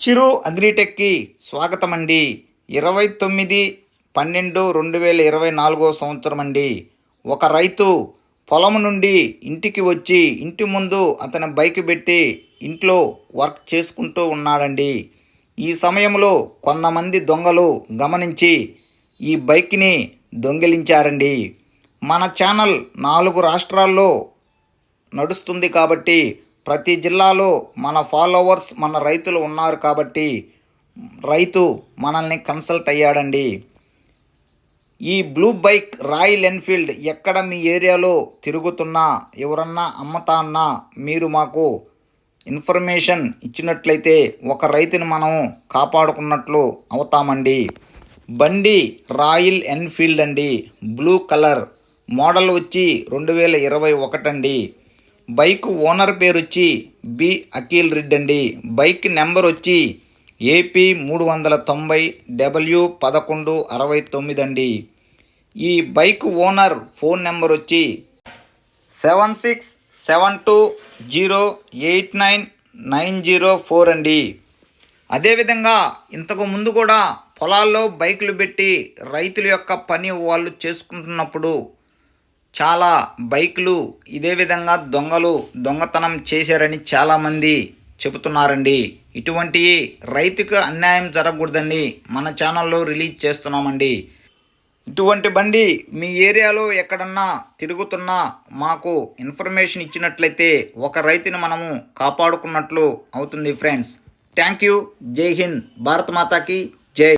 చిరు అగ్రిటెక్కి స్వాగతం అండి ఇరవై తొమ్మిది పన్నెండు రెండు వేల ఇరవై నాలుగో సంవత్సరం అండి ఒక రైతు పొలం నుండి ఇంటికి వచ్చి ఇంటి ముందు అతని బైక్ పెట్టి ఇంట్లో వర్క్ చేసుకుంటూ ఉన్నాడండి. ఈ సమయంలో కొంతమంది దొంగలు గమనించి ఈ బైక్ని దొంగిలించారండి. మన ఛానల్ నాలుగు రాష్ట్రాల్లో నడుస్తుంది కాబట్టి ప్రతి జిల్లాలో మన ఫాలోవర్స్ మన రైతులు ఉన్నారు కాబట్టి రైతు మనల్ని కన్సల్ట్ అయ్యాడండి. ఈ బ్లూ బైక్ రాయల్ ఎన్ఫీల్డ్ ఎక్కడ మీ ఏరియాలో తిరుగుతున్నా ఎవరన్నా అమ్మతా అన్నా మీరు మాకు ఇన్ఫర్మేషన్ ఇచ్చినట్లయితే ఒక రైతుని మనం కాపాడుకున్నట్లు అవుతామండి. బండి రాయల్ ఎన్ఫీల్డ్ అండి. Blue colour. మోడల్ వచ్చి రెండు వేల ఇరవై ఒకటండి. బైక్ ఓనర్ పేరు వచ్చి బి. అఖిల్ రెడ్డి అండి బైక్ నెంబర్ వచ్చి ఏపీ మూడు వందల తొంభై డబ్ల్యూ పదకొండు అరవై తొమ్మిది అండి ఈ బైక్ ఓనర్ ఫోన్ నెంబర్ వచ్చి seven six seven two zero eight nine nine zero four అండి. అదేవిధంగా ఇంతకు ముందు కూడా పొలాల్లో బైకులు పెట్టి రైతుల యొక్క పని వాళ్ళు చేసుకుంటున్నప్పుడు చాలా బైకులు ఇదే విధంగా దొంగలు దొంగతనం చేశారని చాలామంది చెబుతున్నారండి. ఇటువంటి రైతుకు అన్యాయం జరగకూడదండి. మన ఛానల్లో రిలీజ్ చేస్తున్నామండి. ఇటువంటి బండి మీ ఏరియాలో ఎక్కడన్నా తిరుగుతున్నా మాకు ఇన్ఫర్మేషన్ ఇచ్చినట్లయితే ఒక రైతుని మనము కాపాడుకున్నట్లు అవుతుంది ఫ్రెండ్స్. Thank you. జై హింద్. భారత్ మాతాకి జై.